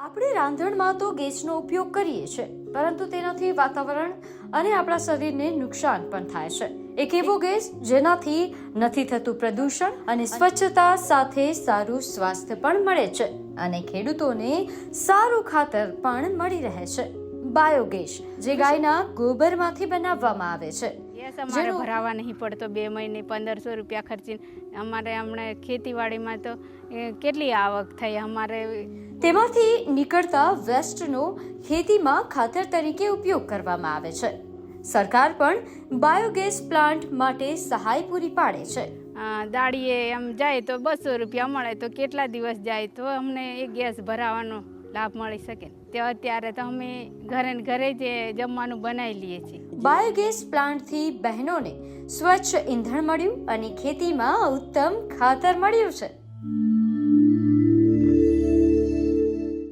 આપણે રાંધણમાં તો ગેસનો ઉપયોગ કરીએ છીએ, પરંતુ તેનાથી વાતાવરણ અને આપણા શરીરને નુકસાન પણ થાય છે. એક એવો ગેસ જેનાથી નથી થતું પ્રદૂષણ અને સ્વચ્છતા સાથે સારું સ્વાસ્થ્ય પણ મળે છે અને ખેડૂતોને સારું ખાતર પણ મળી રહે છે. બાયોગેસ જે ગાયના ગોબરમાંથી બનાવવામાં આવે છે. ગેસ અમારે ભરાવા નહીં પડતો બે મહિને પંદરસો રૂપિયા ખર્ચીને. અમારે હમણાં ખેતીવાડીમાં તો કેટલી આવક થઈ અમારે? તેમાંથી નીકળતા વેસ્ટનો ખેતીમાં ખાતર તરીકે ઉપયોગ કરવામાં આવે છે. સરકાર પણ બાયોગેસ પ્લાન્ટ માટે સહાય પૂરી પાડે છે. દાડીએ એમ જાય તો બસો રૂપિયા મળે તો કેટલા દિવસ જાય? તો અમને એ ગેસ ભરાવાનો લાભ મળી શકે. તે અત્યારે તો અમે ઘરે ઘરે જ જમવાનું બનાવી લઈએ છીએ. બાયોગેસ પ્લાન્ટથી બહેનોને સ્વચ્છ ઈંધણ મળ્યું અને ખેતીમાં ઉત્તમ ખાતર મળ્યું છે.